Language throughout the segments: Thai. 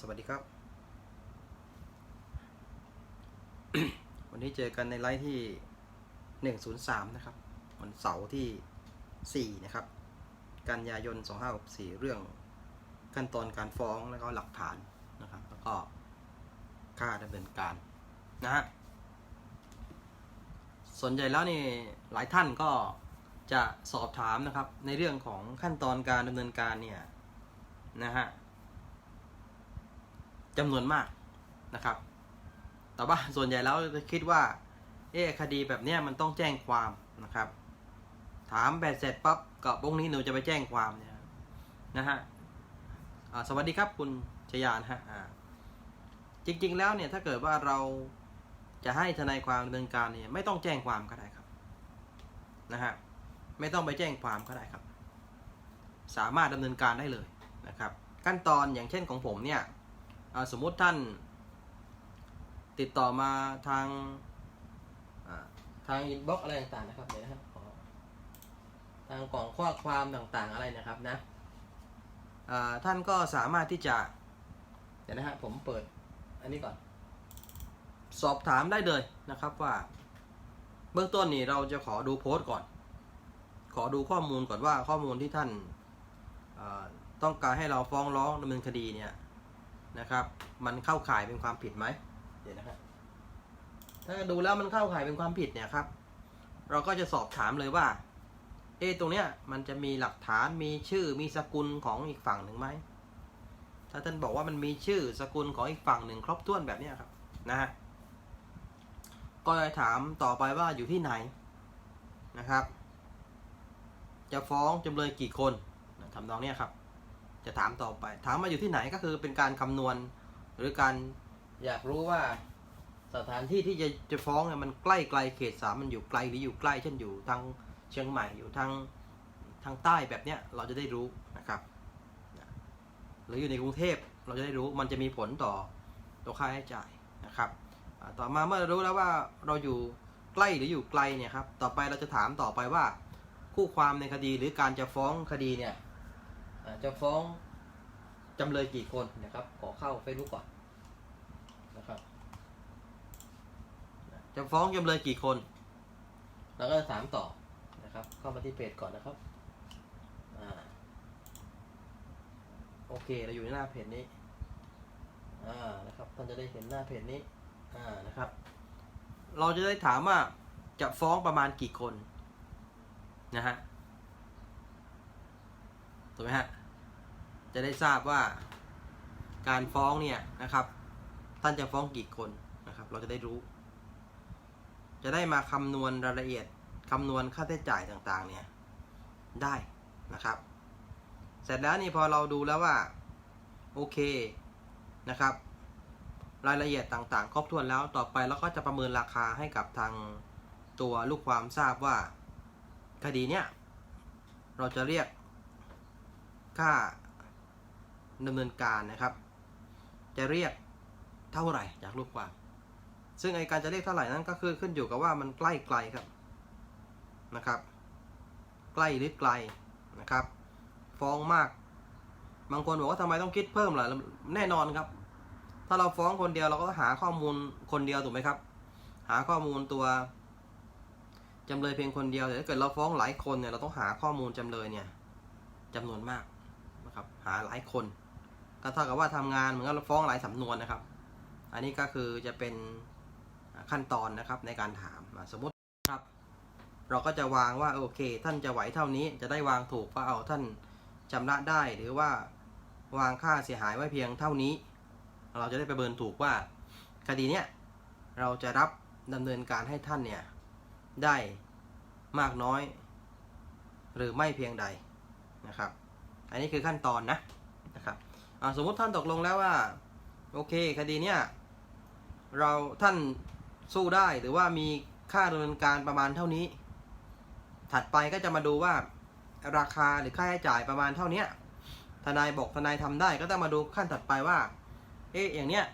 สวัสดีครับ วันนี้เจอกันในไลฟ์ที่ 103 นะครับ วันเสาร์ที่ 4 นะครับ กันยายน 2564 เรื่องขั้นตอนการฟ้องแล้วก็หลักฐานนะครับ แล้วก็ค่าดำเนินการนะฮะสนใหญ่แล้วนี่หลายท่านก็จะสอบถามนะครับ ในเรื่องของขั้นตอนการดำเนินการเนี่ยนะฮะ จำนวนมากนะครับ แต่ว่าส่วนใหญ่แล้วจะคิดว่า เอ๊คดีแบบนี้มันต้องแจ้งความนะครับ ถามแบบเสร็จปั๊บกับพวกนี้หนูจะไปแจ้งความเนี่ยนะฮะอ่าสวัสดีครับคุณชยานฮะอ่าจริง ๆ แล้วเนี่ยถ้าเกิดว่าเราจะให้ทนายความดำเนินการเนี่ยไม่ต้องแจ้งความก็ได้ครับนะฮะไม่ต้องไปแจ้งความก็ได้ครับ สามารถดำเนินการได้เลยนะครับ ขั้นตอนอย่างเช่นของผมเนี่ย สมมุติท่านติดต่อมาทางทางอินบ็อกอะไรต่างๆนะครับเดี๋ยวนะครับขอทางกล่องข้อความต่างๆอะไรนะครับนะท่านก็สามารถที่จะเดี๋ยวนะฮะผมเปิดอันนี้ก่อน สอบถามได้เลยนะครับว่า เบื้องต้นนี่เราจะขอดูโพสต์ก่อน ขอดูข้อมูลก่อนว่าข้อมูลที่ท่านต้องการให้เราฟ้องร้องดำเนินคดีเนี่ย นะครับ มันเข้าข่ายเป็นความผิดไหมเดี๋ยวนะครับถ้าดูแล้วมันเข้าข่ายเป็นความผิดเนี่ยครับ เราก็จะสอบถามเลยว่า เอตรงเนี้ยมันจะมีหลักฐานมีชื่อมีสกุลของอีกฝั่งหนึ่งไหมถ้าท่านบอกว่ามันมีชื่อสกุลของอีกฝั่งหนึ่งครบถ้วนแบบเนี้ยครับนะฮะก็จะถามต่อไปว่าอยู่ที่ไหนนะครับ จะฟ้องจำเลยกี่คนทำนองเนี้ยครับ จะถามต่อไป ถามมาอยู่ที่ไหนก็คือเป็นการคำนวณ หรือการอยากรู้ว่าสถานที่ที่จะจะฟ้องเนี่ยมันใกล้ไกลเขตสามมันอยู่ไกลหรืออยู่ใกล้เช่นอยู่ทางเชียงใหม่อยู่ทางทางใต้แบบเนี้ยเราจะได้รู้นะครับ หรืออยู่ในกรุงเทพเราจะได้รู้มันจะมีผลต่อตัวค่าใช้จ่ายนะครับ ต่อมาเมื่อรู้แล้วว่าเราอยู่ใกล้หรืออยู่ไกลเนี่ยครับต่อไปเราจะถามต่อไปว่า คู่ความในคดีหรือการจะฟ้องคดีเนี่ย จะฟ้องจำเลยกี่คนนะครับ ขอเข้าเฟซบุ๊กก่อนนะครับ จะฟ้องจำเลยกี่คน แล้วก็ถามต่อนะครับ เข้ามาที่เพจก่อนนะครับอโอเค เราอยู่ในหน้าเพจนี้ อ่า นะครับ ท่านจะได้เห็นหน้าเพจนี้ อ่า นะครับ เราจะได้ถามว่าจะฟ้องประมาณกี่คน นะฮะ ถูกไหมฮะ จะได้ทราบว่าการฟ้องเนี่ยนะครับ ท่านจะฟ้องกี่คนนะครับ เราจะได้รู้ จะได้มาคำนวณรายละเอียดคำนวณค่าใช้จ่ายต่างๆเนี่ยได้นะครับ เสร็จแล้วนี่พอเราดูแล้วว่าโอเคนะครับ รายละเอียดต่างๆ ครบถ้วนแล้วต่อไปเราก็จะประเมินราคาให้กับทางตัวลูกความทราบว่าคดีเนี้ยเราจะเรียกค่า ดำเนินการนะครับ จะเรียกเท่าไหร่จากลูกความ ซึ่งไอการจะเรียกเท่าไหร่นั้นก็คือขึ้นอยู่กับว่ามันใกล้ไกลครับนะครับ ใกล้หรือไกลนะครับ ฟ้องมาก บางคนบอกว่าทำไมต้องคิดเพิ่มล่ะแน่นอนครับ ถ้าเราฟ้องคนเดียวเราก็หาข้อมูลคนเดียวถูกไหมครับ หาข้อมูลตัวจำเลยเพียงคนเดียวแต่ถ้าเกิดเราฟ้องหลายคนเนี่ยเราต้องหาข้อมูลจำเลยเนี่ยจำนวนมากนะครับหาหลายคน ก็เท่ากับว่าทำงานเหมือนกับเราฟ้องหลายสำนวนนะครับ อันนี้ก็คือจะเป็นขั้นตอนนะครับในการถามสมมติครับ เราก็จะวางว่าโอเค ท่านจะไหวเท่านี้จะได้วางถูกว่าเอาท่านชำระได้หรือว่าวางค่าเสียหายไว้เพียงเท่านี้ เราจะได้ประเมินถูกว่าคดีเนี้ยเราจะรับดำเนินการให้ท่านเนี่ยได้มากน้อย หรือไม่เพียงใดนะครับ อันนี้คือขั้นตอนนะนะครับ สมมุติท่านตกลงแล้วว่า โอเค คดีเนี้ยเราท่านสู้ได้หรือว่ามีค่าดำเนินการประมาณเท่านี้ ถัดไปก็จะมาดูว่าราคาหรือค่าใช้จ่ายประมาณเท่านี้ทนายบอกทนายทำได้ก็ต้องมาดูขั้นถัดไปว่า เอ๊ะอย่างเนี้ย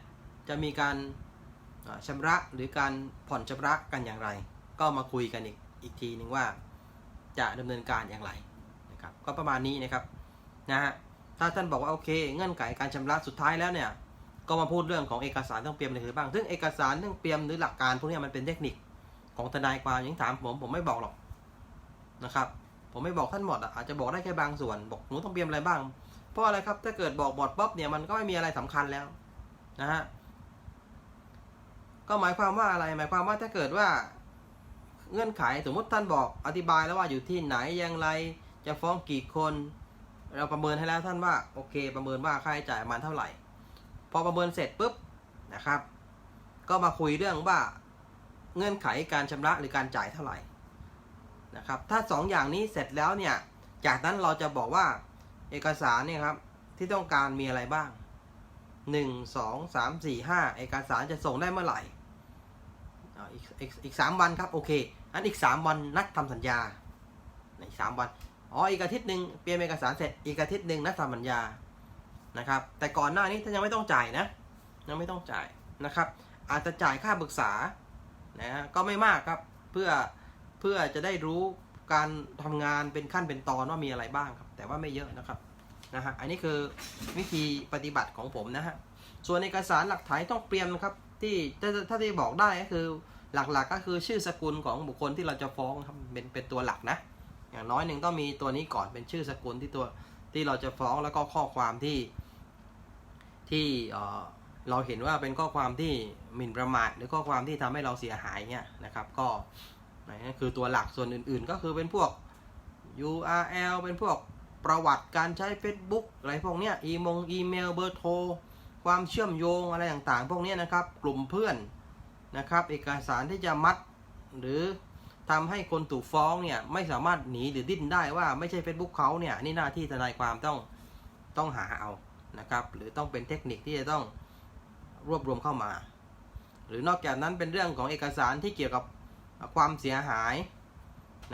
จะมีการอ่าชำระหรือการผ่อนชำระกันอย่างไร ก็มาคุยกันอีกอีกทีหนึ่งว่าจะดำเนินการอย่างไรนะครับ ก็ประมาณนี้นะครับนะฮะ ถ้าท่านบอกว่าโอเค เงื่อนไขการชำระสุดท้ายแล้วเนี่ย ก็มาพูดเรื่องของเอกสารต้องเตรียมอะไรคือบ้าง ซึ่งเอกสารต้องเตรียมหรือหลักการพวกนี้มันเป็นเทคนิคของทนายความยังถามผมผมไม่บอกหรอกนะครับ ผมไม่บอกท่านหมดอาจจะบอกได้แค่บางส่วน บอกหนูต้องเตรียมอะไรบ้าง เพราะอะไรครับ ถ้าเกิดบอกหมดป๊บเนี่ยมันก็ไม่มีอะไรสำคัญแล้วนะฮะ ก็หมายความว่าอะไร หมายความว่าถ้าเกิดว่าเงื่อนไขสมมติท่านบอกอธิบายแล้วว่าอยู่ที่ไหนอย่างไร จะฟ้องกี่คน เราประเมินให้แล้วท่านว่าโอเค ประเมินว่าค่าใช้จ่ายประมาณเท่าไหร่ พอประเมินเสร็จปุ๊บนะครับ ก็มาคุยเรื่องว่าเงื่อนไขการชำระหรือการจ่ายเท่าไหร่นะครับ ถ้าสองอย่างนี้เสร็จแล้วเนี่ยจากนั้นเราจะบอกว่าเอกสารเนี่ยครับที่ต้องการมีอะไรบ้างหนึ่งสองสามสี่ห้าเอกสารจะส่งได้เมื่อไหร่อีกอีกสามวันครับโอเคอันอีกสามวันนัดทำสัญญาอีกสามวัน อ๋ออีกอาทิตย์หนึ่งเตรียมเอกสารเสร็จอีกอาทิตย์หนึ่งนัดทำสัญญานะครับ แต่ก่อนหน้านี้ท่านยังไม่ต้องจ่ายนะยังไม่ต้องจ่ายนะครับ อาจจะจ่ายค่าปรึกษานะก็ไม่มากครับเพื่อเพื่อจะได้รู้การทำงานเป็นขั้นเป็นตอนว่ามีอะไรบ้างครับ แต่ว่าไม่เยอะนะครับนะฮะอันนี้คือวิธีปฏิบัติของผมนะฮะส่วนเอกสารหลักฐานต้องเตรียมนะครับที่ถ้าถ้าที่บอกได้ก็คือหลักๆก็คือชื่อสกุลของบุคคลที่เราจะฟ้องครับเป็นเป็นตัวหลักนะ อย่างน้อยหนึ่งต้องมีตัวนี้ก่อนเป็นชื่อสกุลที่ตัวที่เราจะฟ้องแล้วก็ข้อความที่ที่เราเห็นว่าเป็นข้อความที่หมิ่นประมาทหรือข้อความที่ทำให้เราเสียหายเนี่ยนะครับ ก็นั่คือตัวหลักส่วนอื่น ๆ ก็คือเป็นพวก URL เป็นพวกประวัติการใช้ Facebook อะไรพวกเนี้ยอีมงอีเมลเบอร์โทรความเชื่อมโยงอะไรต่างๆ พวกเนี้ยนะครับ กลุ่มเพื่อนนะครับ เอกสารที่จะมัดหรือ ทำให้คนถูกฟ้องเนี่ยไม่สามารถหนีหรือดิ้นได้ว่าไม่ใช่ Facebook เขาเนี่ยนี่หน้าที่ทนายความต้องต้องหาเอานะครับหรือต้องเป็นเทคนิคที่จะต้องรวบรวมเข้ามา หรือนอกจากนั้นเป็นเรื่องของเอกสารที่เกี่ยวกับความเสียหาย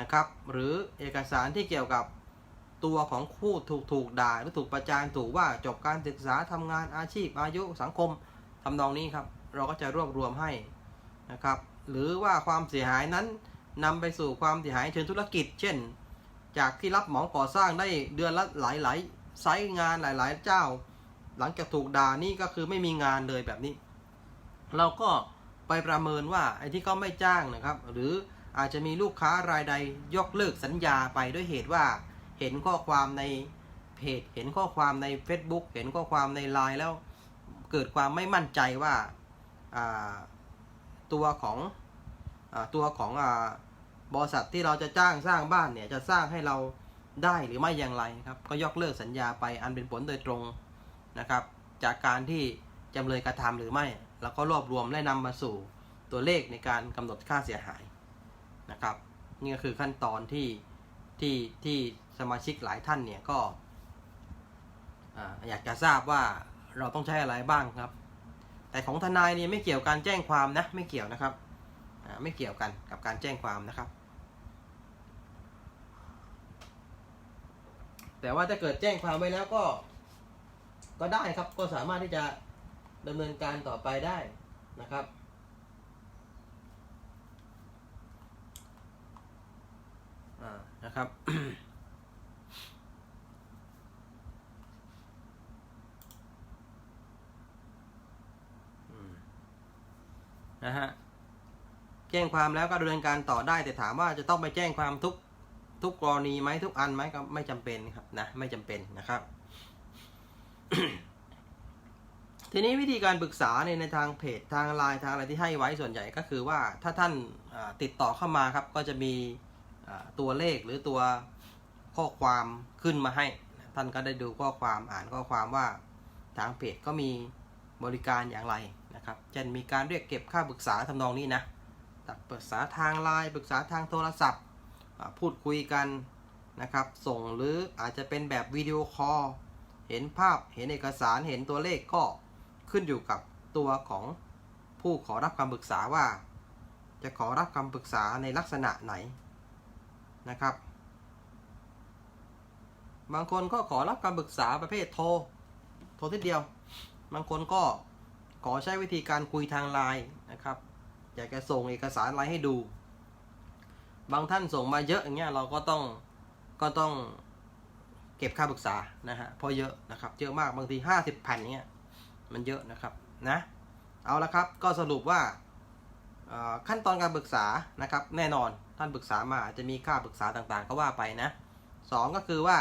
นะครับ หรือเอกสารที่เกี่ยวกับตัวของผู้ถูกถูกด่าหรือถูกประจานถูกว่าจบการศึกษาทำงานอาชีพอายุสังคมทำนองนี้ครับ เราก็จะรวบรวมให้นะครับ หรือว่าความเสียหายนั้น นำไปสู่ความเสียหายเชิงธุรกิจ เช่น จากที่รับเหมาก่อสร้างได้เดือนละหลายหลายๆไซต์งานหลายๆ เจ้า หลังจากถูกด่านี่ก็คือไม่มีงานเลยแบบนี้ เราก็ไปประเมินว่าไอ้ที่เขาไม่จ้างนะครับ หรืออาจจะมีลูกค้ารายใดยกเลิกสัญญาไปด้วยเหตุว่า เห็นข้อความในเพจเห็นข้อความใน Facebook เห็นข้อความในไลน์แล้ว เกิดความไม่มั่นใจว่าตัวของอตัวของอ บริษัทที่เราจะจ้างสร้างบ้านเนี่ยจะสร้างให้เราได้หรือไม่อย่างไรครับก็ยกเลิกสัญญาไปอันเป็นผลโดยตรงนะครับ จากการที่จำเลยกระทำหรือไม่ แล้วก็รวบรวมและนำมาสู่ตัวเลขในการกำหนดค่าเสียหายนะครับ นี่ก็คือขั้นตอนที่ที่ที่สมาชิกหลายท่านเนี่ยก็อยากจะทราบว่าเราต้องใช้อะไรบ้างครับ แต่ของทนายเนี่ยไม่เกี่ยวกับการแจ้งความนะไม่เกี่ยวนะครับไม่เกี่ยวกันกับการแจ้งความนะครับ แต่ว่าถ้าเกิดแจ้งความไว้แล้วก็ ก็ได้ครับ ก็สามารถที่จะดำเนินการต่อไปได้นะครับ อ่า นะครับ นะฮะ แจ้งความแล้วก็ดำเนินการต่อได้ แต่ถามว่าจะต้องไปแจ้งความทุก ทุกกรณีไหมทุกอันไหมก็ไม่จำเป็นครับนะไม่จำเป็นนะครับ ทีนี้วิธีการปรึกษาในในทางเพจทางไลน์ทางอะไรที่ให้ไว้ส่วนใหญ่ก็คือว่าถ้าท่านติดต่อเข้ามาครับ ก็จะมีตัวเลขหรือตัวข้อความขึ้นมาให้ ท่านก็ได้ดูข้อความอ่านข้อความว่าทางเพจก็มีบริการอย่างไรนะครับเช่นมีการเรียกเก็บค่าปรึกษาทำนองนี้นะปรึกษาทางไลน์ปรึกษาทางโทรศัพท์ พูดคุยกันนะครับ ส่งหรืออาจจะเป็นแบบวิดีโอคอลเห็นภาพเห็นเอกสารเห็นตัวเลขก็ขึ้นอยู่กับตัวของผู้ขอรับคำปรึกษาว่า จะขอรับคำปรึกษาในลักษณะไหนนะครับ บางคนก็ขอรับคำปรึกษาประเภทโทรโทรทีเดียว บางคนก็ขอใช้วิธีการคุยทางไลน์นะครับ อยากจะส่งเอกสารไลน์ให้ดู บางท่านส่งมาเยอะอย่างเงี้ยเราก็ต้องก็ต้องเก็บค่าปรึกษานะฮะเพราะเยอะนะครับ เยอะมากบางทีห้าสิบแผ่นเนี้ยมันเยอะนะครับนะเอาละครับก็สรุปว่าขั้นตอนการปรึกษานะครับ แน่นอนท่านปรึกษามาจะมีค่าปรึกษาต่างๆ ก็ว่าไปนะสองก็คือว่า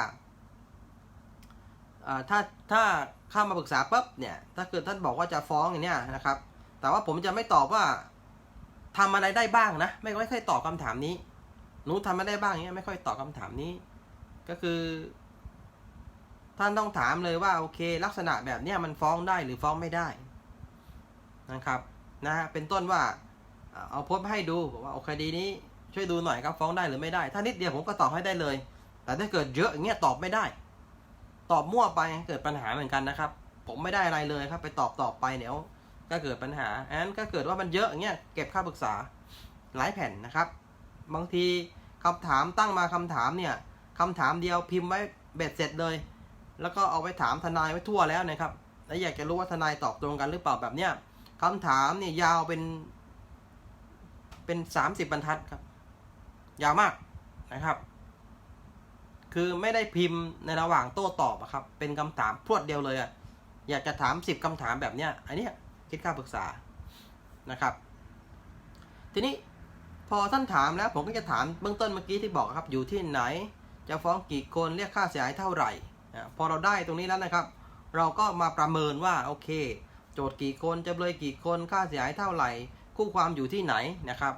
ถ้าถ้าเข้ามาปรึกษาปุ๊บเนี่ยถ้าเกิดท่านบอกว่าจะฟ้องอย่างเนี้ยนะครับ แต่ว่าผมจะไม่ตอบว่าทำอะไรได้บ้างนะ ไม่ไม่ค่อยตอบคำถามนี้ หนูทำอะไรได้บ้างเนี้ยไม่ค่อยตอบคำถามนี้ ก็คือ ท่านต้องถามเลยว่าโอเค ลักษณะแบบเนี้ยมันฟ้องได้หรือฟ้องไม่ได้นะครับนะฮะเป็นต้นว่าเอาโพสต์มาให้ดูบอกว่าโอคดีนี้ช่วยดูหน่อยครับฟ้องได้หรือไม่ได้ ถ้านิดเดียวผมก็ตอบให้ได้เลย แต่ถ้าเกิดเยอะอย่างเงี้ยตอบไม่ได้ ตอบมั่วไปเกิดปัญหาเหมือนกันนะครับ ผมไม่ได้อะไรเลยครับ ไปตอบตอบไปเดี๋ยวก็เกิดปัญหาอันนั้นก็เกิดว่ามันเยอะอย่างเงี้ยเก็บค่าปรึกษาหลายแผ่นนะครับ บางทีคำถามตั้งมาคำถามเนี่ยคำถามเดียวพิมพ์ไว้เบ็ดเสร็จเลย แล้วก็เอาไปถามทนายไว้ทั่วแล้วนะครับแล้วอยากจะรู้ว่าทนายตอบตรงกันหรือเปล่าแบบเนี้ยคำถามเนี่ยยาวเป็นเป็นสามสิบบรรทัดครับ ยาวมากนะครับ คือไม่ได้พิมพ์ในระหว่างโต้ตอบอะครับ เป็นคำถามพรวดเดียวเลยอะอยากจะถามสิบคำถามแบบเนี้ยอันเนี้ยคิดค่าปรึกษานะครับ ทีนี้ พอท่านถามแล้วผมก็จะถามเบื้องต้นเมื่อกี้ที่บอกครับอยู่ที่ไหน จะฟ้องกี่คนเรียกค่าเสียหายเท่าไหร่พอเราได้ตรงนี้แล้วนะครับ เราก็มาประเมินว่าโอเค โจทย์กี่คนจำเลยกี่คนค่าเสียหายเท่าไหร่ คู่ความอยู่ที่ไหนนะครับ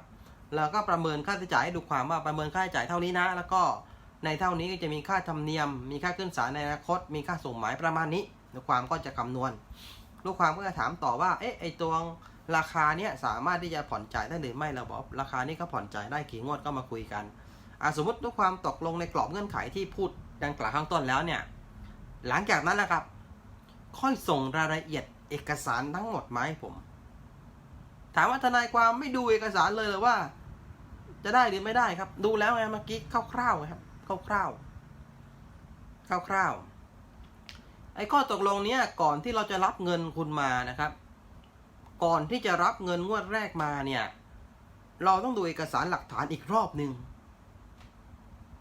แล้วก็ประเมินค่าใช้จ่ายให้ดูความว่าประเมินค่าใช้จ่ายเท่านี้นะ แล้วก็ในเท่านี้ก็จะมีค่าธรรมเนียม มีค่าขึ้นศาลในอนาคต มีค่าส่งหมายประมาณนี้ลูความก็จะคำนวณลูกความก็จะถามต่อว่าเอ๊ะไอตัว ราคาเนี้ยสามารถที่จะผ่อนจ่ายได้หรือไม่เราบอกราคานี้ก็ผ่อนจ่ายได้กี่งวดก็มาคุยกันอะสมมติลูกความตกลงในกรอบเงื่อนไขที่พูดดังกล่าวข้างต้นแล้วเนี่ยหลังจากนั้นนะครับ ค่อยส่งรายละเอียดเอกสารทั้งหมดมาให้ผม ถามว่าทนายความไม่ดูเอกสารเลยหรือว่า จะได้หรือไม่ได้ครับ ดูแล้วไงเมื่อกี้คร่าวๆครับคร่าวๆคร่าวๆไอ้ข้อตกลงเนี้ยก่อนที่เราจะรับเงินคุณมานะครับ ก่อนที่จะรับเงินงวดแรกมาเนี่ย เราต้องดูเอกสารหลักฐานอีกรอบหนึ่ง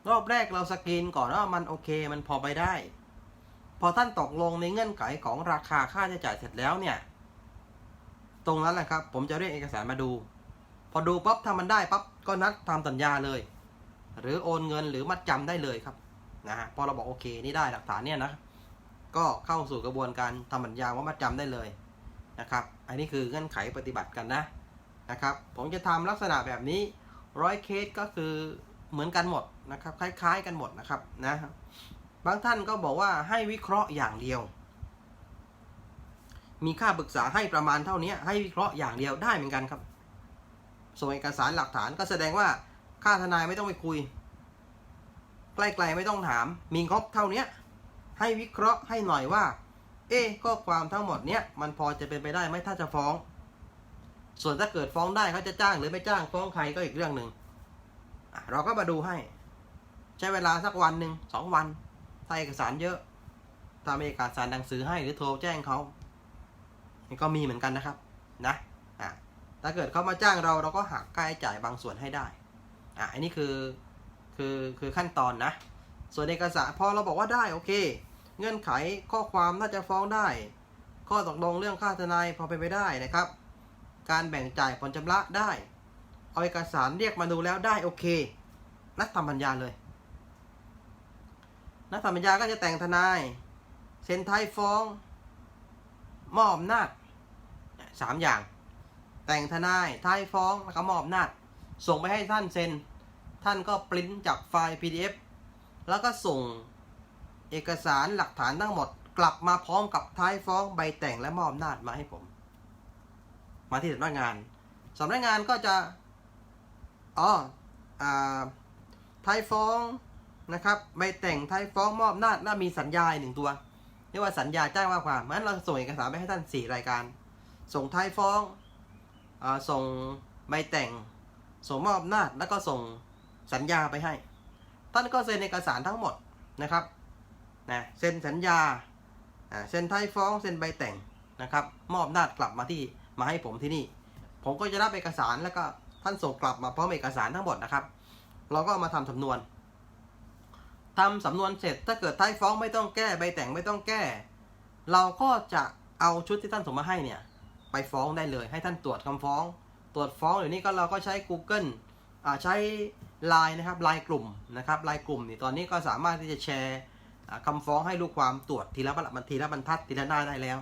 รอบแรกเราสกรีนก่อนว่ามันโอเคมันพอไปได้ พอท่านตกลงในเงื่อนไขของราคาค่าใช้จ่ายเสร็จแล้วเนี่ย ตรงนั้นแหละครับ ผมจะเรียกเอกสารมาดู พอดูปั๊บถ้ามันได้ปั๊บก็นัดทำสัญญาเลย หรือโอนเงินหรือมัดจำได้เลยครับนะฮะพอเราบอกโอเคนี่ได้หลักฐานเนี่ยนะก็เข้าสู่กระบวนการทำสัญญาว่ามัดจำได้เลย นะครับ อันนี้คือเงื่อนไขปฏิบัติกันนะนะครับ ผมจะทำลักษณะแบบนี้ร้อยเคสก็คือเหมือนกันหมดนะครับ คล้าย ๆ กันหมดนะครับนะบางท่านก็บอกว่าให้วิเคราะห์อย่างเดียว มีค่าปรึกษาให้ประมาณเท่านี้ให้วิเคราะห์อย่างเดียวได้เหมือนกันครับส่งเอกสารหลักฐานก็แสดงว่าค่าทนายไม่ต้องไปคุยใกล้ๆไม่ต้องถาม มีงบเท่านี้ให้วิเคราะห์ให้หน่อยว่า เอ๊ข้อความทั้งหมดเนี้ยมันพอจะเป็นไปได้ไหมถ้าจะฟ้อง ส่วนถ้าเกิดฟ้องได้เขาจะจ้างหรือไม่จ้างฟ้องใครก็อีกเรื่องหนึ่งเราก็มาดูให้ ใช้เวลาสักวันหนึ่งสองวันถ้าเอกสารเยอะทำเอกสารหนังสือให้หรือโทรแจ้งเขานี่ก็มีเหมือนกันนะครับนะอะถ้าเกิดเขามาจ้างเราเราก็หักค่าใช้จ่ายบางส่วนให้ได้อะอันนี้คือคือคือขั้นตอนนะ ส่วนเอกสารพอเราบอกว่าได้โอเค เงื่อนไขข้อความน่าจะฟ้องได้ ข้อตกลงเรื่องค่าทนายพอเป็นไปได้นะครับ การแบ่งจ่ายผ่อนชำระได้ เอาเอกสารเรียกมาดูแล้วได้โอเค นัดทำปัญญาเลย นัดทำปัญญาก็จะแต่งทนาย เซ็นไทยฟ้องมอบอำนาจสามอย่าง แต่งทนายไทยฟ้องแล้วก็มอบอำนาจส่งไปให้ท่านเซ็น ท่านก็ปริ้นจากไฟล์ PDF แล้วก็ส่ง เอกสารหลักฐานทั้งหมด กลับมาพร้อมกับท้ายฟ้องใบแต่งและมอบอำนาจมาให้ผม มาที่สำนักงานสำนักงานก็จะอ๋ออท้ายฟ้องนะครับใบแต่งท้ายฟ้องมอบอำนาจและมีสัญญาหนึ่งตัวเรียกว่าสัญญาแจ้งว่าความงั้นเราส่งเอกสารไปให้ท่านสี่รายการ ส่งท้ายฟ้องอส่งใบแต่ง ส่งมอบอำนาจแล้วก็ส่งสัญญาไปให้ ท่านก็เซ็นเอกสารทั้งหมดนะครับ นะเซ็นสัญญาเซ็นท้ายฟ้องเซ็นใบแต่งนะครับ มอบอำนาจกลับมาที่มาให้ผมที่นี่ ผมก็จะรับเอกสารแล้วก็ท่านส่งกลับมาพร้อมเอกสารทั้งหมดนะครับ เราก็มาทำสำนวนทำสำนวนเสร็จถ้าเกิดท้ายฟ้องไม่ต้องแก้ใบแต่งไม่ต้องแก้ เราก็จะเอาชุดที่ท่านส่งมาให้เนี่ยไปฟ้องได้เลย ให้ท่านตรวจคำฟ้อง ตรวจฟ้องเดี๋ยวนี้ก็เราก็ใช้ Google อ่าใช้ Line นะครับ Line กลุ่มนะครับ Line กลุ่มนี่ตอนนี้ก็สามารถที่จะแชร์ อ่าคำฟ้องให้ลูกความตรวจทีละบรรทีละบรรทัดทีละหน้าได้แล้ว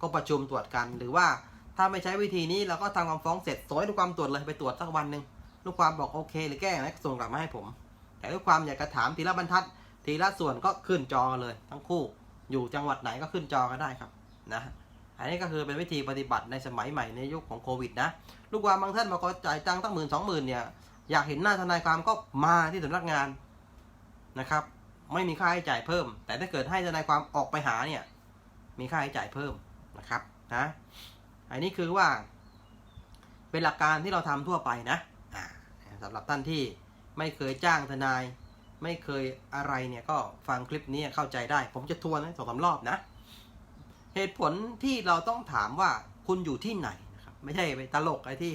ก็ประชุมตรวจกัน หรือว่าถ้าไม่ใช้วิธีนี้เราก็ทำคำฟ้องเสร็จส่งให้ลูกความตรวจเลยไปตรวจสักวันหนึ่งลูกความบอกโอเค หรือแก้ไหมส่งกลับมาให้ผม แต่ลูกความอยากจะถามทีละบรรทัด ทีละส่วนก็ขึ้นจอเลย ทั้งคู่ อยู่จังหวัดไหนก็ขึ้นจอก็ได้ครับนะอันนี้ก็คือเป็นวิธีปฏิบัติในสมัยใหม่ในยุคของโควิดนะลูกความบางท่านบอกว่าจ่ายตังค์ตั้งหมื่นสองหมื่นเนี่ยอยากเห็นหน้าทนายความก็มาที่สำนักงานนะครับ ไม่มีค่าใช้จ่ายเพิ่ม แต่ถ้าเกิดให้ทนายความออกไปหาเนี่ย มีค่าใช้จ่ายเพิ่มนะครับนะอันนี้คือว่า เป็นหลักการที่เราทำทั่วไปนะอ่าสำหรับท่านที่ไม่เคยจ้างทนาย ไม่เคยอะไรเนี่ยก็ฟังคลิปนี้เข้าใจได้ ผมจะทวนให้สองสารอบนะ เหตุผลที่เราต้องถามว่าคุณอยู่ที่ไหนนะครับไม่ใช่ไปตลกไอ้ที่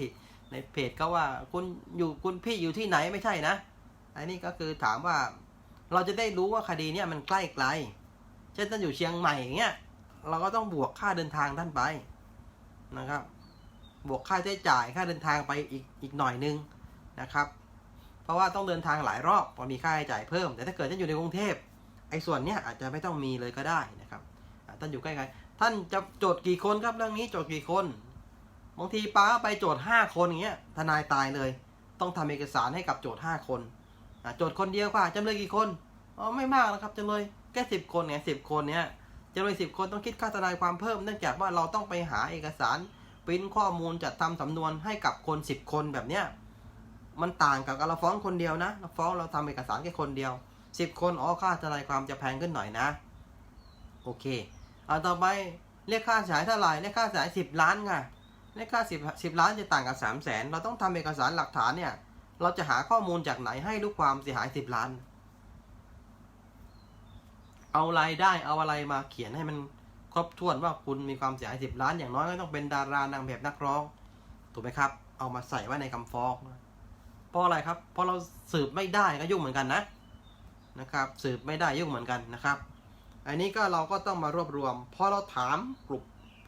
ในเพจก็ว่าคุณอยู่คุณพี่อยู่ที่ไหนไม่ใช่นะอันนี้ก็คือถามว่า เราจะได้รู้ว่าคดีเนี้ยมันใกล้ไกล เช่นท่านอยู่เชียงใหม่อย่างเงี้ย เราก็ต้องบวกค่าเดินทางท่านไปนะครับ บวกค่าใช้จ่ายค่าเดินทางไปอีกอีกหน่อยนึงนะครับ เพราะว่าต้องเดินทางหลายรอบพอมีค่าใช้จ่ายเพิ่ม แต่ถ้าเกิดท่านอยู่ในกรุงเทพไอ้ส่วนเนี้ยอาจจะไม่ต้องมีเลยก็ได้นะครับอ่าท่านอยู่ใกล้ๆท่านจะโจทย์กี่คนครับเรื่องนี้โจทย์กี่คนบางทีป้าไปโจทย์ห้าคนอย่างเงี้ยทนายตายเลย ต้องทำเอกสารให้กับโจทย์ห้าคน โจทย์คนเดียวค่ะจำเลยกี่คนอ๋อไม่มากนะครับจำเลยแค่สิบคนไงสิบคนเนี้ยจำเลยสิบคนต้องคิดค่าทนายความเพิ่มเนื่องจากว่าเราต้องไปหาเอกสารปริ้นข้อมูลจัดทำสำนวนให้กับคนสิบคนแบบเนี้ยมันต่างกับการเราฟ้องคนเดียวนะเราฟ้องเราทำเอกสารแค่คนเดียวสิบคนอ๋อค่าทนายความจะแพงขึ้นหน่อยนะโอเคเอาต่อไปเรียกค่าเสียหายเท่าไหร่เรียกค่าเสียหายสิบล้านค่ะเรียกค่าสิบสิบล้านจะต่างกับสามแสนเราต้องทำเอกสารหลักฐานเนี่ย เราจะหาข้อมูลจากไหนให้ลูกความเสียหายสิบล้าน เอารายได้เอาอะไรมาเขียนให้มันครบถ้วนว่าคุณมีความเสียหายสิบล้าน อย่างน้อยก็ต้องเป็นดารานางแบบนักร้อง ถูกไหมครับ เอามาใส่ไว้ในคำฟ้องเพราะอะไรครับเพราะเราสืบไม่ได้ก็ยุ่งเหมือนกันนะนะครับสืบไม่ได้ยุ่งเหมือนกันนะครับ อันนี้ก็เราก็ต้องมารวบรวมพอเราถามกลุ่ม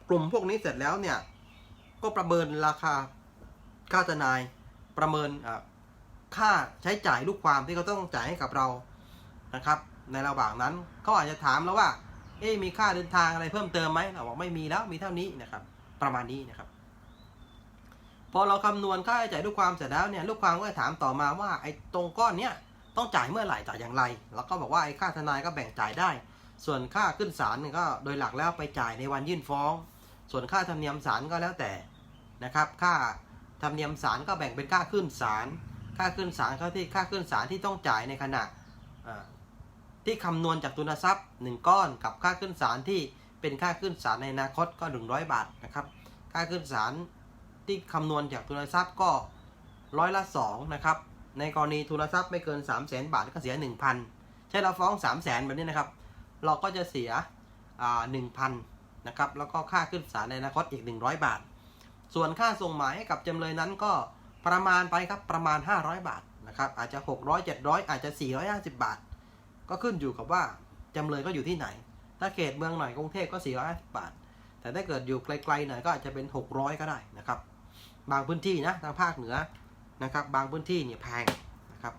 กลุ่มพวกนี้เสร็จแล้วเนี่ยก็ประเมินราคาค่าทนายประเมินอ่า ค่าใช้จ่ายลูกความที่เขาต้องจ่ายให้กับเรานะครับ ในระหว่างนั้นเขาอาจจะถามแล้วว่า เอ๊มีค่าเดินทางอะไรเพิ่มเติมไหมเราบอกไม่มีแล้วมีเท่านี้นะครับ ประมาณนี้นะครับ พอเราคำนวณค่าใช้จ่ายลูกความเสร็จแล้วเนี่ยลูกความก็จะถามต่อมาว่าไอ้ตรงก้อนเนี้ยต้องจ่ายเมื่อไหร่จ่ายอย่างไร แล้วก็บอกว่าไอ้ค่าทนายก็แบ่งจ่ายได้ ส่วนค่าขึ้นศาลก็โดยหลักแล้วไปจ่ายในวันยื่นฟ้อง ส่วนค่าธรรมเนียมศาลก็แล้วแต่นะครับ ค่าธรรมเนียมศาลก็แบ่งเป็นค่าขึ้นศาล ค่าขึ้นศาลเขาที่ค่าขึ้นศาลที่ต้องจ่ายในขณะที่คำนวณจากทุนทรัพย์หนึ่งก้อนกับค่าขึ้นศาลที่เป็นค่าขึ้นศาลในอนาคตก็ 100 บาทนะครับ ค่าขึ้นศาลที่คำนวณจากทุนทรัพย์ก็ร้อยละ2นะครับ ในกรณีทุนทรัพย์ไม่เกิน 3 0 0แสนบาทก็เสีย 1,000 ใช่เราฟ้อง 3 0 0แสนแบบนี้นะครับ เราก็จะเสียหนึ่งพันนะครับ แล้วก็ค่าขึ้นศาลในอนาคตอีก 100 บาท ส่วนค่าส่งหมายให้กับจำเลยนั้นก็ ประมาณไปครับประมาณ 500 บาทนะครับอาจจะ 600 700 อาจจะ 450 บาท ก็ขึ้นอยู่กับว่าจำเลยก็อยู่ที่ไหน ถ้าเขตเมืองหน่อยกรุงเทพก็ 450 บาท แต่ถ้าเกิดอยู่ไกลๆหน่อยก็อาจจะเป็น 600 ก็ได้นะครับ บางพื้นที่นะทางภาคเหนือนะครับ บางพื้นที่เนี่ยแพงนะครับ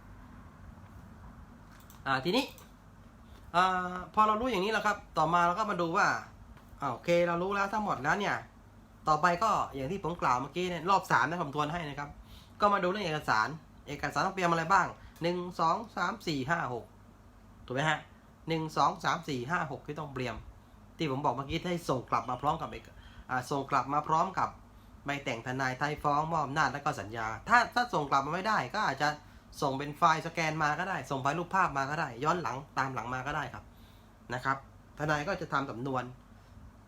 อ่าทีนี้อาพอเรารู้อย่างนี้แล้วครับ ต่อมาเราก็มาดูว่าอ่าโอเคเรารู้แล้วทั้งหมดแล้วเนี่ยต่อไปก็อย่างที่ผมกล่าวเมื่อกี้เนี่ยรอบสามนะผมทวนให้นะครับ ก็มาดูเรื่องเอกสาร เอกสารต้องเตรียมอะไรบ้างหนึ่งสองสามสี่ห้าหกถูกไหมฮะหนึ่งสองสามสี่ห้าหกที่ต้องเตรียม ที่ผมบอกเมื่อกี้ให้ส่งกลับมาพร้อมกับเอกอ่าส่งกลับมาพร้อมกับใบแต่งทนายไทยฟ้องมอบอำนาจและก็สัญญา ถ้าถ้าส่งกลับมาไม่ได้ ก็อาจจะส่งเป็นไฟล์สแกนมาก็ได้ ส่งไฟล์รูปภาพมาก็ได้ ย้อนหลังตามหลังมาก็ได้ครับนะครับ ทนายก็จะทำสำนวน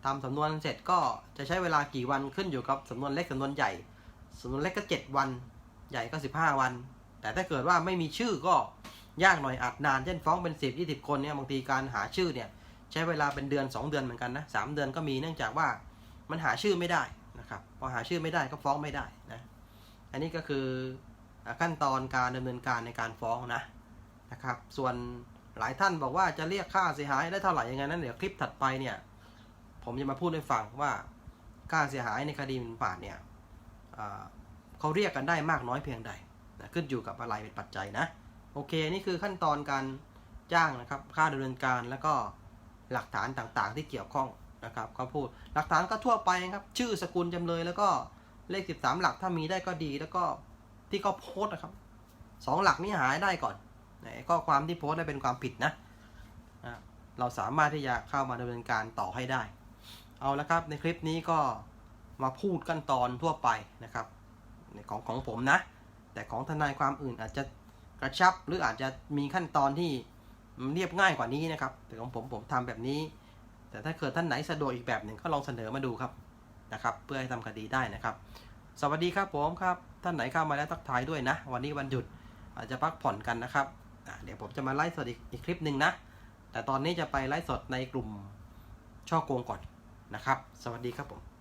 ทำสำนวนเสร็จก็จะใช้เวลากี่วันขึ้นอยู่กับสำนวนเล็กสำนวนใหญ่สำนวนเล็กก็ 7 วัน ใหญ่ก็ 15 วัน แต่ถ้าเกิดว่าไม่มีชื่อก็ยากหน่อยอัดนาน เช่นฟ้องเป็น 10 20 คนเนี่ยบางทีการหาชื่อเนี่ยใช้เวลาเป็นเดือน 2 เดือนเหมือนกันนะสเดือนก็มีเนื่องจากว่ามันหาชื่อไม่ได้นะครับพอหาชื่อไม่ได้ก็ฟ้องไม่ได้นะอันนี้ก็คือขั้นตอนการดำเนินการในการฟ้องนะนะครับ ส่วนหลายท่านบอกว่าจะเรียกค่าเสียหายได้เท่าไหร่ยังไงนั้นเดี๋ยวคลิปถัดไปเนี่ยผมจะมาพูดให้ฟังว่าค่าเสียหายในคดีหมิ่นประมาทเนี่ย เขาเรียกกันได้มากน้อยเพียงใดนะขึ้นอยู่กับอะไรเป็นปัจจัยนะ โอเค นี่คือขั้นตอนการจ้างนะครับ ค่าดำเนินการแล้วก็หลักฐานต่างๆ ที่เกี่ยวข้องนะครับก็พูดหลักฐานก็ทั่วไปครับ ชื่อสกุลจำเลยแล้วก็เลข 13 หลักถ้ามีได้ก็ดี แล้วก็ที่เขาโพสต์นะครับสองหลักนี้หายได้ก่อนไอ้ข้อความที่โพสต์ได้เป็นความผิดนะอะเราสามารถที่จะเข้ามาดำเนินการต่อให้ได้ เอาละครับในคลิปนี้ก็มาพูดขั้นตอนทั่วไปนะครับ ในของของผมนะ แต่ของทนายความอื่นอาจจะกระชับหรืออาจจะมีขั้นตอนที่เรียบง่ายกว่านี้นะครับ แต่ของผมผมทำแบบนี้ แต่ถ้าเกิดท่านไหนสะดวกอีกแบบหนึ่งก็ลองเสนอมาดูครับนะครับ เพื่อให้ทำคดีได้นะครับ สวัสดีครับผมครับท่านไหนเข้ามาแล้วทักทายด้วยนะ วันนี้วันหยุดอาจจะพักผ่อนกันนะครับเดี๋ยวผมจะมาไลฟ์สดอีกอีกคลิปหนึ่งนะ แต่ตอนนี้จะไปไลฟ์สดในกลุ่มช่อโกงก่อนนะครับ สวัสดีครับผม